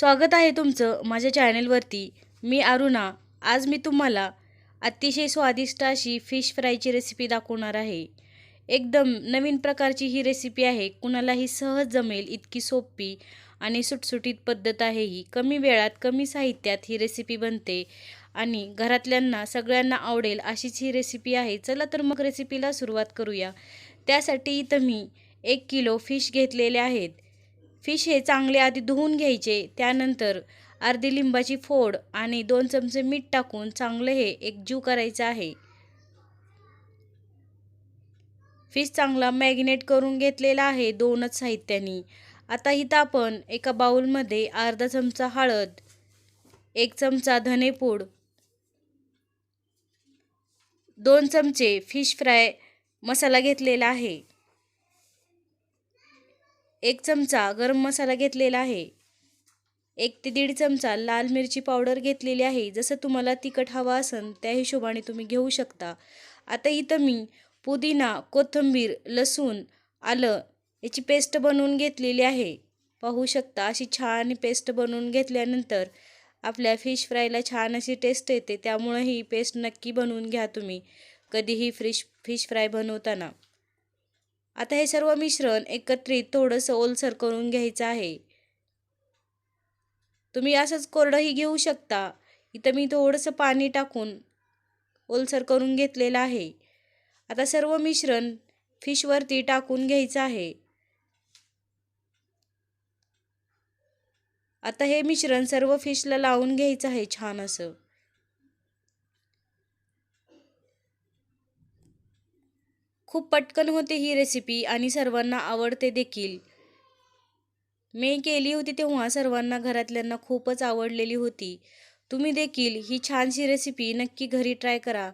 स्वागत आहे तुमचं माझ्या चॅनेलवरती. मी अरुणा. आज मी तुम्हाला अतिशय स्वादिष्ट अशी फिश फ्रायची रेसिपी दाखवणार आहे. एकदम नवीन प्रकारची ही रेसिपी आहे. कुणालाही सहज जमेल इतकी सोपी आणि सुटसुटीत पद्धत आहे ही. कमी वेळात कमी साहित्यात ही रेसिपी बनते आणि घरातल्यांना सगळ्यांना आवडेल अशीच ही रेसिपी आहे. चला तर मग रेसिपीला सुरुवात करूया. त्यासाठी इथं मी एक किलो फिश घेतलेले आहेत. फिश हे चांगले आधी धुवून घ्यायचे त्यानंतर अर्धी लिंबाची फोड आणि दोन चमचे मीठ टाकून चांगलं हे एकजीव करायचं आहे. फिश चांगला मॅगिनेट करून घेतलेला आहे दोनच साहित्यानी. आता इथं आपण एका बाऊलमध्ये अर्धा चमचा हळद एक चमचा धनेपूड दोन चमचे फिश फ्राय मसाला घेतलेला आहे. एक चमचा गरम मसाला घेतलेला आहे. एक ते दीड चमचा लाल मिरची पावडर घेतलेली आहे. जसं तुम्हाला तिखट हवा असेल त्या हिशोबाने तुम्ही घेऊ शकता. आता इथं मी पुदिना कोथिंबीर लसूण आलं याची पेस्ट बनवून घेतलेली आहे. पाहू शकता अशी छान पेस्ट बनवून घेतल्यानंतर आपल्या फिश फ्रायला छान अशी टेस्ट येते. त्यामुळं ही पेस्ट नक्की बनवून घ्या तुम्ही कधीही फ्रिश फिश फ्राय बनवताना. आता हे सर्व मिश्रण एकत्रित थोडंसं ओलसर करून घ्यायचं आहे. तुम्ही असंच कोरडंही घेऊ शकता. इथं मी थोडंसं पाणी टाकून ओलसर करून घेतलेलं आहे. आता सर्व मिश्रण फिशवरती टाकून घ्यायचं आहे. आता हे मिश्रण सर्व फिशला लावून घ्यायचं आहे छान असं. खूप पटकन होते ही रेसिपी आणि सर्वांना आवडते देखील. मी केली होती तेव्हा सर्वांना घरातल्यांना खूपच आवडलेली होती. तुम्ही देखील ही छानशी रेसिपी नक्की घरी ट्राय करा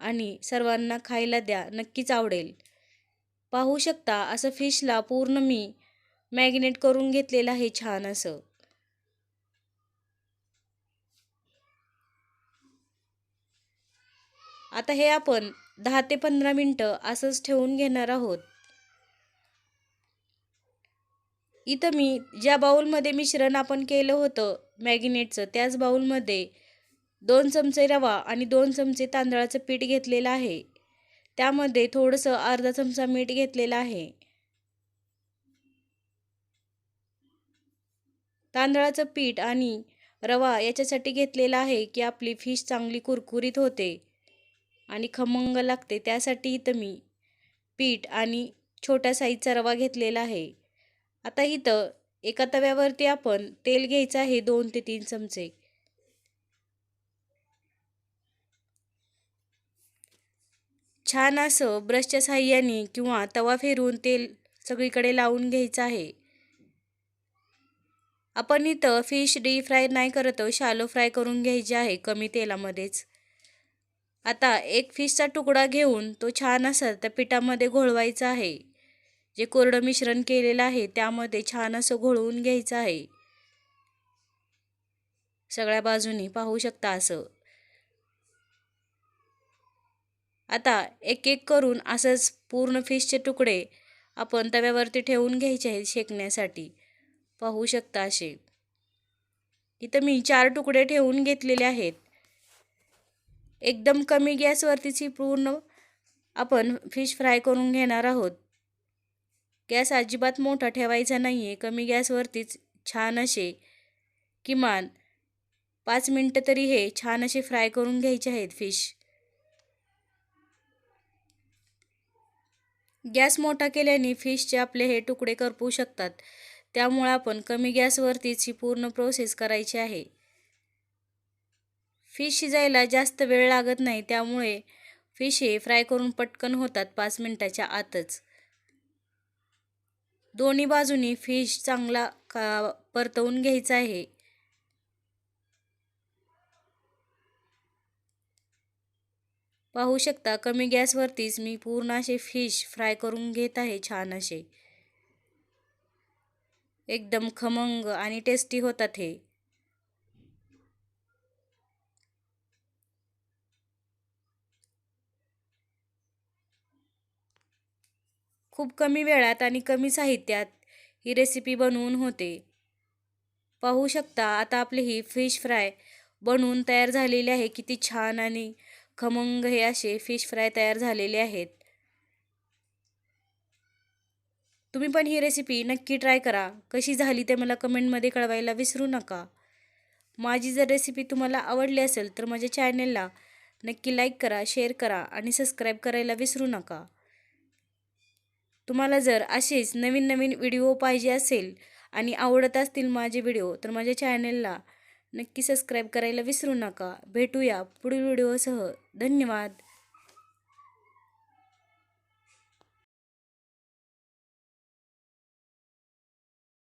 आणि सर्वांना खायला द्या नक्कीच आवडेल. पाहू शकता असं फिशला पूर्ण मी मॅग्नेट करून घेतलेलं आहे छान असं. आता हे आपण दहा ते पंधरा मिनटं असंच ठेवून घेणार आहोत. इथं मी ज्या बाऊलमध्ये मिश्रण आपण केलं होतं मॅगिनेटचं त्याच बाऊलमध्ये दोन चमचे रवा आणि दोन चमचे तांदळाचं पीठ घेतलेलं आहे. त्यामध्ये थोडंसं अर्धा चमचा मीठ घेतलेलं आहे. तांदळाचं पीठ आणि रवा याच्यासाठी घेतलेला आहे की आपली फिश चांगली कुरकुरीत होते. आणि खमंग लागते. त्यासाठी इथं मी पीठ आणि छोट्या साईजचा रवा घेतलेला आहे. आता इथं एका तव्यावरती आपण तेल घ्यायचं आहे दोन ते तीन चमचे. छान असं ब्रशच्या साह्याने किंवा तवा फेरून तेल सगळीकडे लावून घ्यायचं आहे. आपण इथं फिश डी फ्राय नाही करत शालो फ्राय करून घ्यायची आहे कमी तेलामध्येच. आता एक फिशचा तुकडा घेऊन तो छान असा त्या पिठामध्ये घोळवायचा आहे. जे कोरडं मिश्रण केलेलं आहे त्यामध्ये छान असं घोळवून घ्यायचं आहे. सगळ्या बाजूनी पाहू शकता असं. आता एक एक करून असंच पूर्ण फिशचे तुकडे आपण तव्यावरती ठेवून घ्यायचे आहेत शेकण्यासाठी. पाहू शकता असे. इथं मी चार तुकडे ठेवून घेतलेले आहेत. एकदम कमी गॅसवरतीच ही पूर्ण आपण फिश फ्राय करून घेणार आहोत. गॅस अजिबात मोठा ठेवायचा नाही आहे कमी गॅसवरतीच छान असे किमान पाच मिनटं तरी हे छान असे फ्राय करून घ्यायचे आहेत फिश गॅस मोठा केल्याने फिशचे आपले हे तुकडे करपू शकतात. त्यामुळे आपण कमी गॅसवरतीच ही पूर्ण प्रोसेस करायची आहे. फिश शिजायला जास्त वेळ लागत नाही त्यामुळे फिश हे फ्राय करून पटकन होतात पाच मिनटाच्या आतच. दोन्ही बाजूनी फिश चांगला का परतवून घ्यायचा आहे. पाहू शकता कमी गॅसवरतीच मी पूर्ण असे फिश फ्राय करून घेत आहे छान असे. एकदम खमंग आणि टेस्टी होतात हे. खूप कमी वेळात आणि कमी साहित्यात ही रेसिपी बनवून होते. पाहू शकता आता आपली ही फिश फ्राय बनवून तयार झालेली आहे. किती छान आणि खमंग हे असे फिश फ्राय तयार झालेले आहेत. तुम्ही पण ही रेसिपी नक्की ट्राय करा. कशी झाली ते मला कमेंटमध्ये कळवायला विसरू नका. माझी जर रेसिपी तुम्हाला आवडली असेल तर माझ्या चॅनेलला नक्की लाईक करा शेअर करा आणि सबस्क्राईब करायला विसरू नका. तुम्हाला जर असेच नवीन नवीन व्हिडिओ पाहिजे असेल आणि आवडत असतील माझे व्हिडिओ तर माझ्या चॅनेलला नक्की सबस्क्राईब करायला विसरू नका. भेटूया पुढील व्हिडिओसह. धन्यवाद.